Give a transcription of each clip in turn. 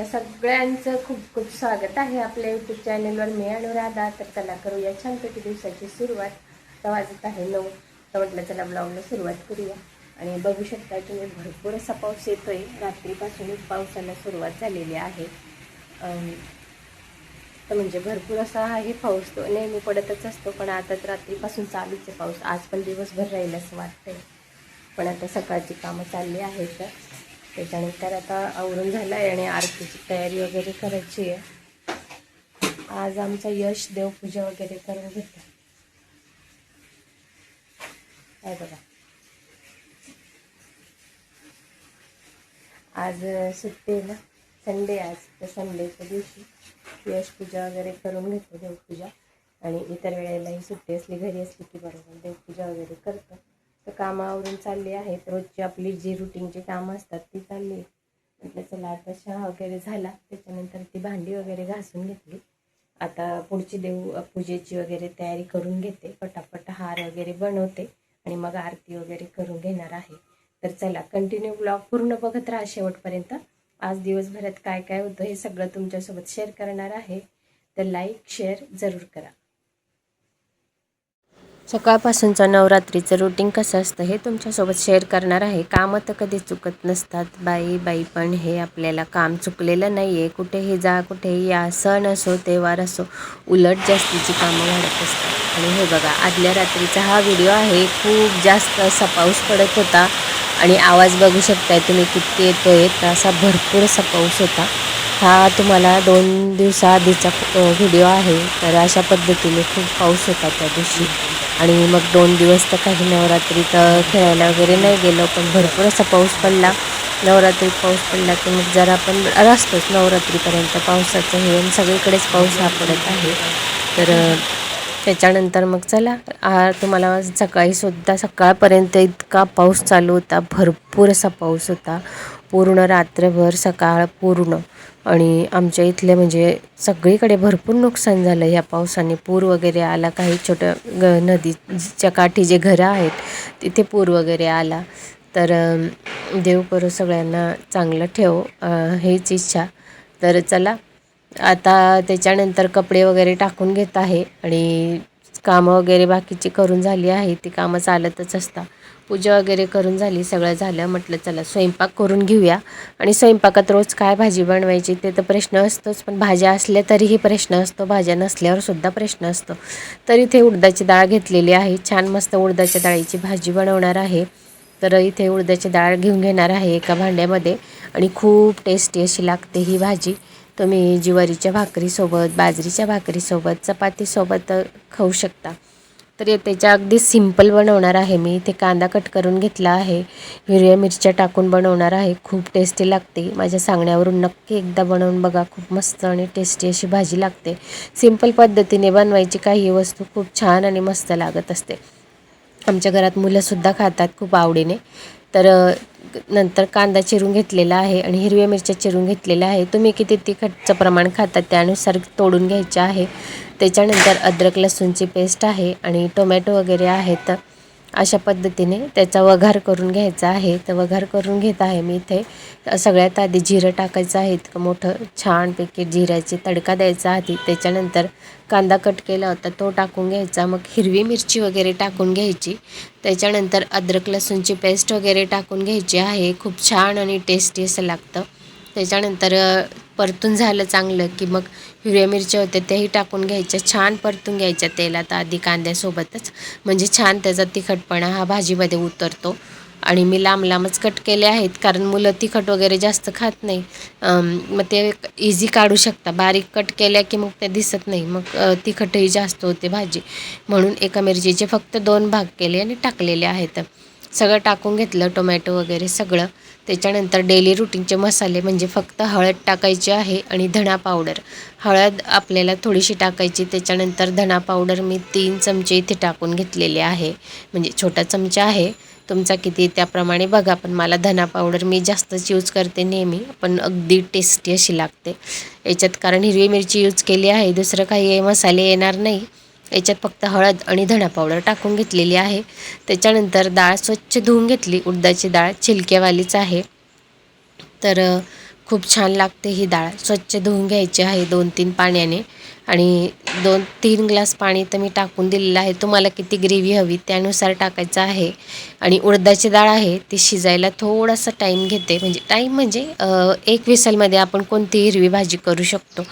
तुमच्या सगळ्यांचं खूप खूप स्वागत आहे आपल्या यूट्यूब चॅनलवर मी अनुराधा. तर चला करूया छानपैकी दिवसाची सुरुवात. वाजत आहे नऊ. तर म्हटलं चला ब्लॉगला सुरुवात करूया. आणि बघू शकता तुम्ही भरपूर असा पाऊस येतो आहे रात्रीपासूनच पावसाला सुरुवात झालेली आहे. तर म्हणजे भरपूर असा आहे पाऊस. तो नेहमी पडतच असतो पण आता तर रात्रीपासून चालूच आहे पाऊस. आज पण दिवसभर राहील असं वाटतंय. पण आता सकाळची कामं चालली आहेत. त्याच्यानंतर आता आवरून झालं आहे आणि आरतीची तयारी वगैरे करायची आहे. आज आमचा यश देवपूजा वगैरे करून घेतो काय बघा. आज सुट्टी आहे ना? संडे आज. तर संडेच्या दिवशी यश पूजा वगैरे करून घेतो देवपूजा. आणि इतर वेळेलाही सुट्टी असली घरी असली की बरोबर देवपूजा वगैरे करतो तर कामं आवरून चालली आहेत रोजची आपली जी रुटीनची कामं असतात ती चालली म्हटलं चला आता चहा वगैरे झाला. त्याच्यानंतर ती भांडी वगैरे घासून घेतली. आता पुढची देव पूजेची वगैरे तयारी करून घेते. पटापट हार वगैरे बनवते आणि मग आरती वगैरे करून घेणार आहे. तर चला कंटिन्यू ब्लॉग पूर्ण बघत राहा शेवटपर्यंत. आज दिवसभरात काय काय होतं हे सगळं तुमच्यासोबत शेअर करणार आहे. तर लाईक शेअर जरूर करा. सकाळपासूनचं नवरात्रीचं रुटीन कसं असतं हे तुमच्यासोबत शेअर करणार आहे. कामं तर कधी चुकत नसतात. बाई बाई पण हे आपल्याला काम चुकलेलं नाही आहे कुठेही जा कुठेही या. सण असो तेव्हार असो उलट जास्तीची कामं वाढत असतात. आणि हे बघा आदल्या रात्रीचा हा व्हिडिओ आहे. खूप जास्त असा पाऊस पडत होता. आणि आवाज बघू शकताय तुम्ही किती आहे तर असा भरपूर असा पाऊस होता. हा तुम्हाला दोन दिवसाआधीचा व्हिडिओ आहे. तर अशा पद्धतीने खूप पाऊस होता त्या दिवशी. आणि मग दोन दिवस तर काही नवरात्रीत तर खेळायला वगैरे नाही गेलो पण भरपूर असा पाऊस पडला. नवरात्रीत पाऊस पडला की मग जरा आपण असतोच नवरात्रीपर्यंत पावसाचं हे आणि सगळीकडेच पाऊस हा पडत आहे. तर त्याच्यानंतर मग चला तुम्हाला सकाळीसुद्धा सकाळपर्यंत इतका पाऊस चालू होता भरपूर असा पाऊस होता. पूर्ण रात्रभर सकाळ पूर्ण. आणि आमच्या इथले म्हणजे सगळीकडे भरपूर नुकसान झालं. ह्या पावसाने पूर वगैरे आला काही छोट्या ग नदीच्या काठी जे घरं आहेत तिथे पूर वगैरे आला. तर देव करो सगळ्यांना चांगलं ठेव हेच इच्छा. तर चला आता त्याच्यानंतर कपडे वगैरे टाकून घेत आहे आणि कामं वगैरे बाकीची करून झाली आहे ती कामं चालतच असतात. पूजा वगैरे करून झाली सगळं झालं म्हटलं चला स्वयंपाक करून घेऊया. आणि स्वयंपाकात रोज काय भाजी बनवायची ते तर प्रश्न असतोच पण भाज्या असल्या तरीही प्रश्न असतो. भाज्या नसल्यावर सुद्धा प्रश्न असतो. तर इथे उडदाची डाळ घेतलेली आहे. छान मस्त उडदाच्या डाळीची भाजी बनवणार आहे. तर इथे उडदाची डाळ घेऊन घेणार आहे एका भांड्यामध्ये. आणि खूप टेस्टी अशी लागते ही भाजी. तुम्ही ज्वारीच्या भाकरीसोबत बाजरीच्या भाकरीसोबत चपातीसोबत खाऊ शकता. तर त्याच्या अगदी सिंपल बनवणार आहे मी. इथे कांदा कट करून घेतला आहे. हिरव्या मिरच्या टाकून बनवणार आहे. खूप टेस्टी लागते. माझ्या सांगण्यावरून नक्की एकदा बनवून बघा. खूप मस्त आणि टेस्टी अशी भाजी लागते. सिंपल पद्धतीने बनवायची काही वस्तू खूप छान आणि मस्त लागत असते. आमच्या घरात मुलंसुद्धा खातात खूप आवडीने. तर नंतर कांदा चिरून घेतलेला आहे आणि हिरव्या मिरच्या चिरून घेतलेल्या आहे. तुम्ही किती तिखटचं प्रमाण खातात त्यानुसार तोडून घ्यायचं आहे. त्याच्यानंतर अद्रक लसूणची पेस्ट आहे आणि टोमॅटो वगैरे आहेत. अशा पद्धतीने त्याचा वघार करून घ्यायचा आहे. तर वघार करून घेत आहे मी इथे. सगळ्यात आधी जिरं टाकायचं आहे. इतकं मोठं छानपैकी जिऱ्याची तडका द्यायचा आधी. त्याच्यानंतर कांदा कट केला होता तो टाकून घ्यायचा. मग हिरवी मिरची वगैरे टाकून घ्यायची. त्याच्यानंतर अद्रक लसूणची पेस्ट वगैरे टाकून घ्यायची आहे. खूप छान आणि टेस्टी असं लागतं. त्याच्यानंतर परतून झालं चांगलं की मग हिरव्या मिरच्या होत्या त्याही टाकून घ्यायच्या. छान परतून घ्यायच्या तेलात आधी कांद्यासोबतच. म्हणजे छान त्याचा तिखटपणा हा भाजीमध्ये उतरतो. आणि मी लांब लांबच कट केले आहेत कारण मुलं तिखट वगैरे जास्त खात नाही. मग ते इझी काढू शकता. बारीक कट केल्या की मग ते दिसत नाही. मग तिखटही जास्त होते भाजी. म्हणून एका मिरचीचे फक्त दोन भाग केले आणि टाकलेले आहेत. सगळं टाकून घेतलं टोमॅटो वगैरे सगळं. त्याच्यानंतर डेली रुटीनचे मसाले म्हणजे फक्त हळद टाकायची आहे आणि धणा पावडर हळद आपल्याला थोडीशी टाकायची त्याच्यानंतर धणा पावडर मी तीन चमचे इथे टाकून घेतलेले आहे. म्हणजे छोटा चमचा आहे तुमचा किती त्याप्रमाणे बघा पण मला धना पावडर मी जास्तच यूज करते नेहमी पण अगदी टेस्टी अशी लागते. याच्यात कारण हिरवी मिरची यूज केली आहे दुसरं काही मसाले येणार नाही. याच्यात फक्त हळद आणि धणा पावडर टाकून घेतलेली आहे. त्याच्यानंतर डाळ स्वच्छ धुवून घेतली. उडदाची डाळ छिलक्यावालीच आहे. तर खूप छान लागते ही डाळ. स्वच्छ धुवून घ्यायची आहे दोन तीन पाण्याने. आणि दोन तीन ग्लास पाणी तर मी टाकून दिलेलं आहे. तुम्हाला किती ग्रेव्ही हवी त्यानुसार टाकायचं आहे. आणि उडदाची डाळ आहे ती शिजायला थोडासा टाईम घेते. म्हणजे टाईम म्हणजे एक विसलमध्ये आपण कोणती हिरवी भाजी करू शकतो.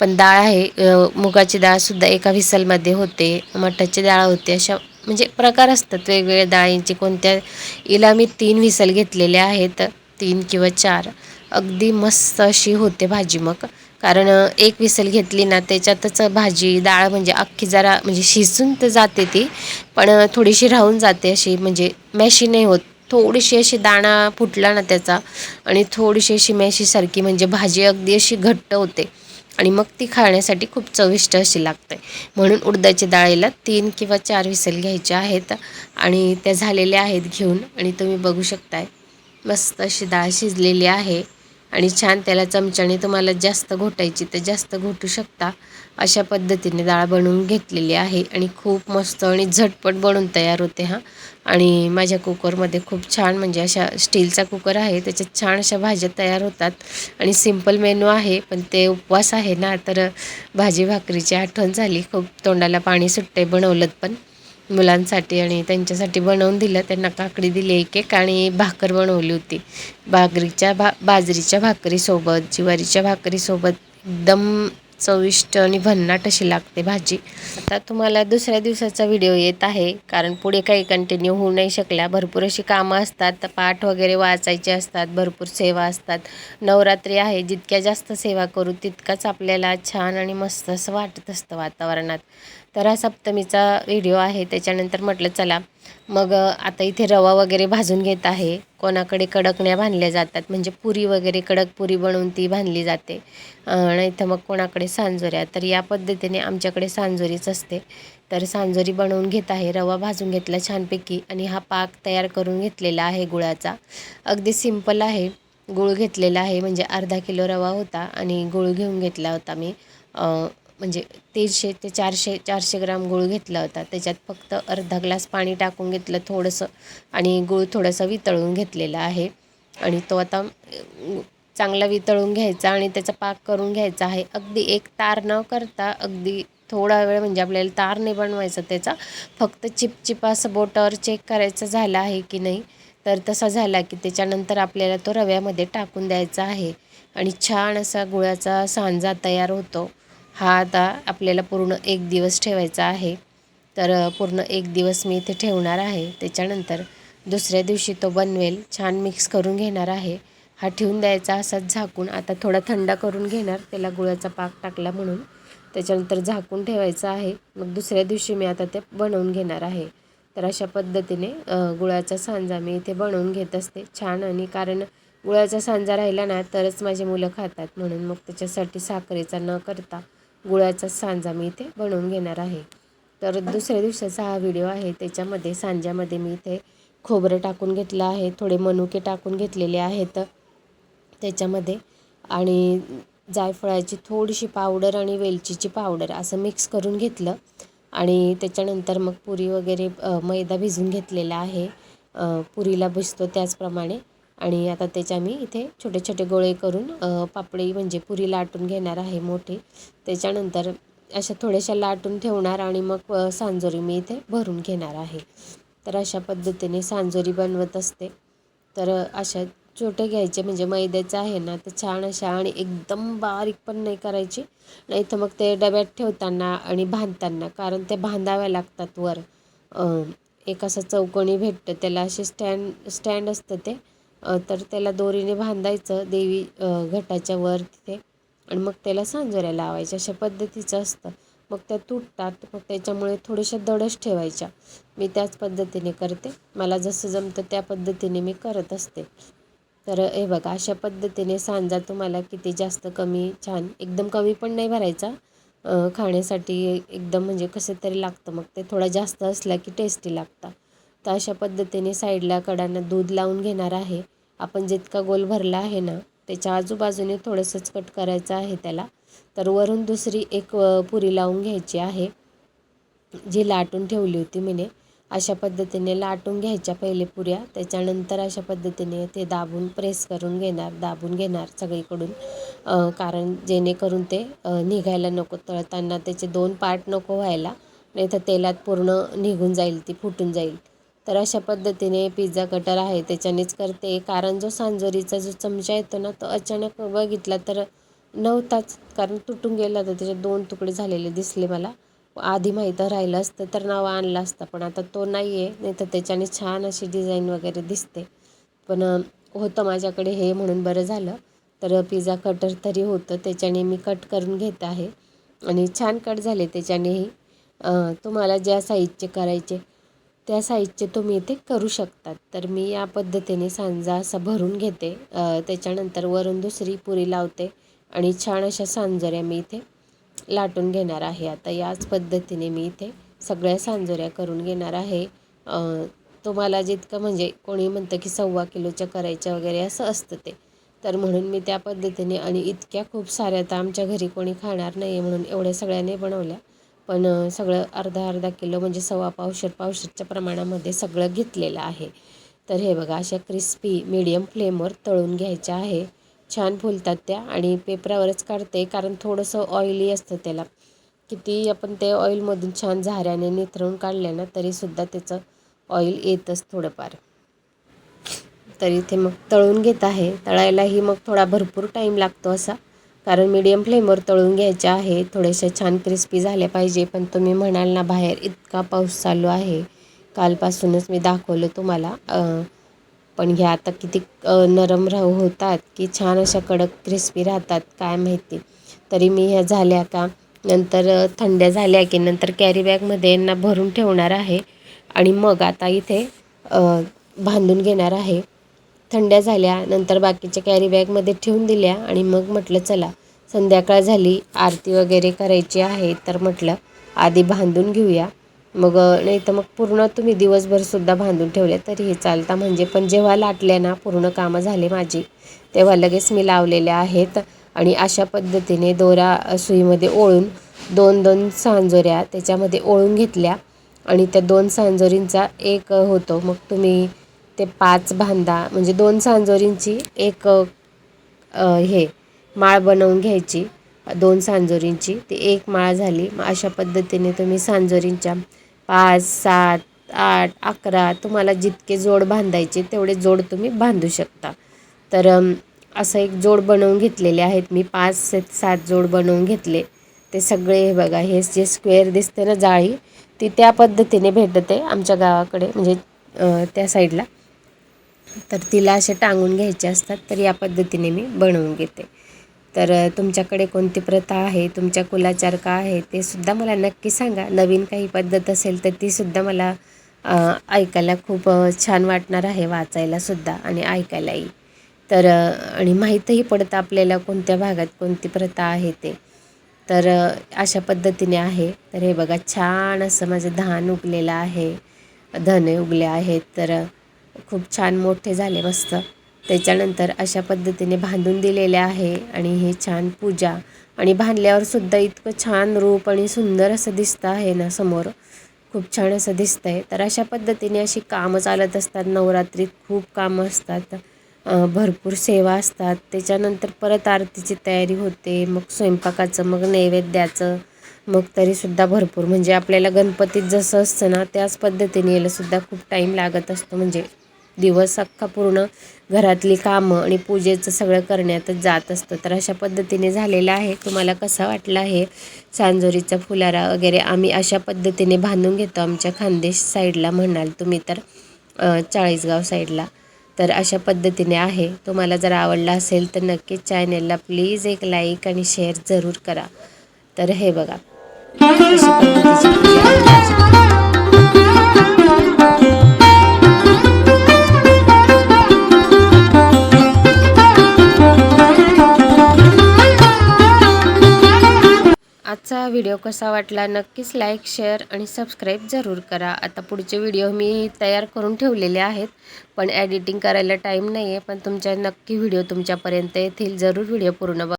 पण डाळ आहे मुगाची डाळसुद्धा एका विसलमध्ये होते मठाची डाळ होते अशा म्हणजे प्रकार असतात. वेगवेगळ्या डाळींचे कोणत्या इला मी तीन विसल घेतलेले आहेत तीन किंवा चार. अगदी मस्त अशी होते भाजी मग. कारण एक विसल घेतली ना त्याच्यातच भाजी डाळ म्हणजे अख्खी जरा म्हणजे शिजून तर जाते ती पण थोडीशी राहून जाते अशी म्हणजे मॅशी नाही होत. थोडीशी अशी दाणा फुटला ना त्याचा आणि थोडीशी अशी मॅशीसारखी म्हणजे भाजी अगदी अशी घट्ट होते. आणि मग ती खाण्यासाठी खूप चविष्ट अशी लागते. म्हणून उडदाच्या डाळीला तीन किंवा चार विसल घ्यायच्या आहेत आणि त्या झालेल्या आहेत घेऊन आणि तुम्ही बघू शकताय. मस्त अशी डाळ शिजलेली आहे. आणि छान त्याला चमच्याने तुम्हाला जास्त घोटायची तर जास्त घोटू शकता अशा पद्धतीने डाळ बनवून घेतलेली आहे. आणि खूप मस्त आणि झटपट बनून तयार होते हा. आणि माझ्या कुकरमध्ये खूप छान म्हणजे अशा स्टीलचा कुकर आहे. त्याच्यात छान अशा भाज्या तयार होतात. आणि सिंपल मेनू आहे पण ते उपवास आहे ना तर भाजी भाकरीची आठवण झाली. खूप तोंडाला पाणी सुटते बनवलं पण. मुलांसाठी आणि त्यांच्यासाठी बनवून दिलं. त्यांना काकडी दिली एक एक आणि भाकर बनवली होती. भाकरीच्या भा बाजरीच्या भाकरीसोबत ज्वारीच्या भाकरीसोबत एकदम चविष्ट आणि भन्नाट अशी लागते भाजी. आता तुम्हाला दुसऱ्या दिवसाचा व्हिडिओ येत आहे. कारण पुढे काही कंटिन्यू होऊ नाही शकल्या. भरपूर अशी कामं असतात. पाठ वगैरे वाचायचे असतात. भरपूर सेवा असतात. नवरात्री आहे. जितक्या जास्त सेवा करू तितकाच आपल्याला छान आणि मस्त असं वाटत असतं वातावरणात. तर हा सप्तमीचा व्हिडिओ आहे. त्याच्यानंतर म्हटलं चला मग आता इथे रवा वगैरे भाजून घेत आहे. कोणाकडे कडकण्या बांधल्या जातात म्हणजे पुरी वगैरे कडक पुरी बनवून ती बांधली जाते. नाही तर मग कोणाकडे सांजोऱ्या. तर या पद्धतीने आमच्याकडे सांजोरीच असते. तर सांजोरी बनवून घेत आहे रवा भाजून घेतला छानपैकी आणि हा पाक तयार करून घेतलेला आहे गुळाचा. अगदी सिंपल आहे. गुळ घेतलेला आहे म्हणजे अर्धा किलो रवा होता आणि गुळ घेऊन घेतला होता मी. म्हणजे तीनशे ते चारशे चारशे ग्राम गूळ घेतला होता. त्याच्यात फक्त अर्धा ग्लास पाणी टाकून घेतलं थोडंसं आणि गूळ थोडंसं वितळून घेतलेला आहे. आणि तो आता चांगला वितळून घ्यायचा आणि त्याचा पाक करून घ्यायचा आहे. अगदी एक तार न करता अगदी थोडा वेळ म्हणजे आपल्याला तार नाही बनवायचा त्याचा फक्त चिपचिपा असं बोटावर चेक करायचं झालं आहे की नाही तर तसा झाला की त्याच्यानंतर आपल्याला तो रव्यामध्ये टाकून द्यायचा आहे. आणि छान असा गुळाचा सांजा तयार होतो. हा आता आपल्याला पूर्ण एक दिवस ठेवायचा आहे. तर पूर्ण एक दिवस मी इथे ठेवणार आहे. त्याच्यानंतर दुसऱ्या दिवशी तो बनवेल छान मिक्स करून घेणार आहे. हा ठेवून द्यायचा असाच झाकून आता थोडा थंड करून घेणार त्याला गुळाचा पाक टाकला म्हणून. त्याच्यानंतर झाकून ठेवायचं आहे. मग दुसऱ्या दिवशी मी आता ते बनवून घेणार आहे. तर अशा पद्धतीने गुळाचा सांजा मी इथे बनवून घेत असते. छान आणि कारण गुळाचा सांजा राहिला ना तरच माझी मुलं खातात म्हणून मग त्याच्यासाठी साखरेचा न करता गुळाचा सांजा मी इथे बनवून घेणार आहे. तर दुसऱ्या दिवसाचा हा व्हिडिओ आहे. त्याच्यामध्ये सांज्यामध्ये मी इथे खोबरं टाकून घेतलं आहे. थोडे मनुके टाकून घेतलेले आहेत त्याच्यामध्ये. आणि जायफळाची थोडीशी पावडर आणि वेलचीची पावडर असं मिक्स करून घेतलं. आणि त्याच्यानंतर मग पुरी वगैरे मैदा भिजून घेतलेला आहे. पुरीला भिजतो त्याचप्रमाणे. आणि आता त्याच्या मी इथे छोटे छोटे गोळे करून पापडी म्हणजे पुरी लाटून घेणार आहे मोठे. त्याच्यानंतर अशा थोड्याशा लाटून ठेवणार आणि मग सांजोरी मी इथे भरून घेणार आहे. तर अशा पद्धतीने सांजोरी बनवत असते. तर अशा छोटे घ्यायचे म्हणजे मैद्याचं आहे ना तर छान अशा आणि एकदम बारीक पण नाही करायची. नाही तर मग ते डब्यात ठेवताना आणि बांधताना कारण ते बांधाव्या लागतात वर. एक असं चौकोनी भेटतं त्याला असे स्टँड स्टँड असतं ते. तर त्याला दोरीने बांधायचं देवी घटाच्या वर तिथे. आणि मग त्याला सांजोऱ्या लावायच्या. अशा पद्धतीचं असतं. मग त्या तुटतात. मग त्याच्यामुळे थोड्याशा दडच ठेवायच्या. मी त्याच पद्धतीने करते. मला जसं जमतं त्या पद्धतीने मी करत असते. तर हे बघा अशा पद्धतीने सांजा तुम्हाला किती जास्त कमी छान एकदम कमी पण नाही भरायचा. खाण्यासाठी एकदम म्हणजे कसं तरी लागतं. मग ते थोडा जास्त असला की टेस्टी लागतं. तर अशा पद्धतीने साईडला कडांना दूध लावून घेणार आहे. आपण जितका गोल भरला आहे ना त्याच्या आजूबाजूने थोडंसंच कट करायचं आहे त्याला. तर वरून दुसरी एक पुरी लावून घ्यायची आहे जी लाटून ठेवली होती मीने. अशा पद्धतीने लाटून घ्यायच्या पहिले पुऱ्या. त्याच्यानंतर अशा पद्धतीने ते दाबून प्रेस करून घेणार दाबून घेणार सगळीकडून. कारण जेणेकरून ते निघायला नको तळताना त्याचे दोन पार्ट नको व्हायला. नाही तर तेलात पूर्ण निघून जाईल ती फुटून जाईल. तर अशा पद्धतीने पिझ्झा कटर आहे त्याच्यानेच करते. कारण जो सांजोरीचा जो चमचा येतो ना तो अचानक बघितला तर नव्हताच. कारण तुटून गेला तर त्याचे दोन तुकडे झालेले दिसले मला. आधी माहीत राहिलं असतं तर नाव आणलं असतं पण आता तो नाही आहे नाही तर त्याच्याने छान अशी डिझाईन वगैरे दिसते. पण होतं माझ्याकडे हे म्हणून बरं झालं. तर पिझ्झा कटर तरी होतं त्याच्याने मी कट करून घेत आहे. आणि छान कट झाले त्याच्यानेही. तुम्हाला ज्या साईजचे करायचे त्या साईजचे तुम्ही इथे करू शकतात. तर मी या पद्धतीने सांजा असा भरून घेते. त्याच्यानंतर वरून दुसरी पुरी लावते आणि छान अशा सांजोऱ्या मी इथे लाटून घेणार आहे. आता याच पद्धतीने मी इथे सगळ्या सांजोऱ्या करून घेणार आहे. तुम्हाला जितकं म्हणजे कोणी म्हणतं की सव्वा किलोच्या करायच्या वगैरे असं असतं ते. तर म्हणून मी त्या पद्धतीने आणि इतक्या खूप साऱ्या तर आमच्या घरी कोणी खाणार नाही म्हणून एवढ्या सगळ्याने बनवल्या. पण सगळं अर्धा अर्धा किलो म्हणजे सव्वा पावशेर पावशेरच्या प्रमाणामध्ये सगळं घेतलेलं आहे. तर हे बघा अशा क्रिस्पी मीडियम फ्लेमवर तळून घ्यायच्या आहे. छान फुलतात त्या आणि पेपरावरच काढते कारण थोडंसं ऑइली असतं त्याला. किती आपण ते ऑइलमधून छान झाऱ्याने निथरवून काढले ना तरीसुद्धा त्याचं ऑइल येतच थोडंफार. तर इथे मग तळून घेत आहे. तळायलाही मग थोडा भरपूर टाईम लागतो असा. कारण मीडियम फ्लेमवर तळून घ्यायच्या आहे. थोड्याशा छान क्रिस्पी झाल्या पाहिजे. पण तुम्ही म्हणाल ना बाहेर इतका पाऊस चालू आहे. कालपासूनच मी दाखवलं तुम्हाला. पण ह्या आता किती नरम राहू होतात की छान अशा कडक क्रिस्पी राहतात काय माहिती. तरी मी ह्या झाल्या का नंतर थंड्या झाल्या की नंतर कॅरीबॅगमध्ये यांना भरून ठेवणार आहे. आणि मग आता इथे बांधून घेणार आहे. थंड्या झाल्या नंतर बाकीच्या कॅरी बॅगमध्ये ठेवून दिल्या आणि मग म्हटलं चला संध्याकाळ झाली आरती वगैरे करायची आहे तर म्हटलं आधी बांधून घेऊया. मग नाही तर मग पूर्ण तुम्ही दिवसभरसुद्धा बांधून ठेवले तरीही चालता. म्हणजे पण जेव्हा लाटल्या ना पूर्ण कामं झाले माझी तेव्हा लगेच मी लावलेल्या आहेत. आणि अशा पद्धतीने दोरा सुईमध्ये ओळून दोन दोन सांजोऱ्या त्याच्यामध्ये ओळून घेतल्या. आणि त्या दोन सांजोरींचा एक होतो मग तुम्ही ते पाच भांदा म्हणजे दोन सांजोरींची एक हे माळ बनवून घ्यायची. दोन सांजोरींची ती एक माळ झाली. मग अशा पद्धतीने तुम्ही सांजोरींच्या पाच सात आठ अकरा तुम्हाला जितके जोड बांधायचे तेवढे जोड तुम्ही बांधू शकता. तर असं एक जोड बनवून घेतलेले आहेत. मी पाच सात जोड बनवून घेतले. ते सगळे हे बघा हे जे स्क्वेअर दिसते ना जाळी ती त्या पद्धतीने भेटते आमच्या गावाकडे म्हणजे त्या साईडला. तर तिला असे टांगून घ्यायचे असतात तर या पद्धतीने मी बनवून घेते. तर तुमच्याकडे कोणती प्रथा आहे? तुमच्या कुलाचार का आहे? ते सुद्धा मला नक्की सांगा. नवीन काही पद्धत असेल तर तीसुद्धा मला ऐकायला खूप छान वाटणार आहे वाचायलासुद्धा आणि ऐकायलाही. तर आणि माहीतही पडतं आपल्याला कोणत्या भागात कोणती प्रथा आहे ते. तर अशा पद्धतीने आहे. तर हे बघा छान असं माझं धान उगलेलं आहे. धने उगले आहेत. तर खूप छान मोठे झाले मस्त. त्याच्यानंतर अशा पद्धतीने बांधून दिलेले आहे आणि हे छान पूजा. आणि बांधल्यावर सुद्धा इतकं छान रूप आणि सुंदर असं दिसतं आहे ना समोर. खूप छान असं दिसतं आहे तर अशा पद्धतीने अशी कामं चालत असतात. नवरात्रीत खूप कामं असतात. भरपूर सेवा असतात. त्याच्यानंतर परत आरतीची तयारी होते. मग स्वयंपाकाचं मग नैवेद्याचं मग तरीसुद्धा भरपूर. म्हणजे आपल्याला गणपतीत जसं असतं ना त्याच पद्धतीने यायलासुद्धा खूप टाईम लागत असतो. म्हणजे दिवस अख्खा पूर्ण घरातली कामं आणि पूजेचं सगळं करण्यातच जात असतं. तर अशा पद्धतीने झालेलं आहे. तुम्हाला कसा वाटला आहे? सांजोरीचा फुलारा वगैरे आम्ही अशा पद्धतीने बांधून घेतो आमच्या खानदेश साईडला म्हणाल तुम्ही तर चाळीसगाव साईडला. तर अशा पद्धतीने आहे. तुम्हाला जर आवडला असेल तर नक्कीच चॅनेलला प्लीज एक लाईक आणि शेअर जरूर करा. तर हे बघा. आजचा व्हिडिओ कसा वाटला नक्कीच लाईक शेअर आणि सबस्क्राईब जरूर करा. आता पुढचे व्हिडिओ मी तयार करून ठेवलेले आहेत पण ॲडिटिंग करायला टाईम नाही आहे पण तुमच्या नक्की व्हिडिओ तुमच्यापर्यंत येथील जरूर व्हिडिओ पूर्ण बघ.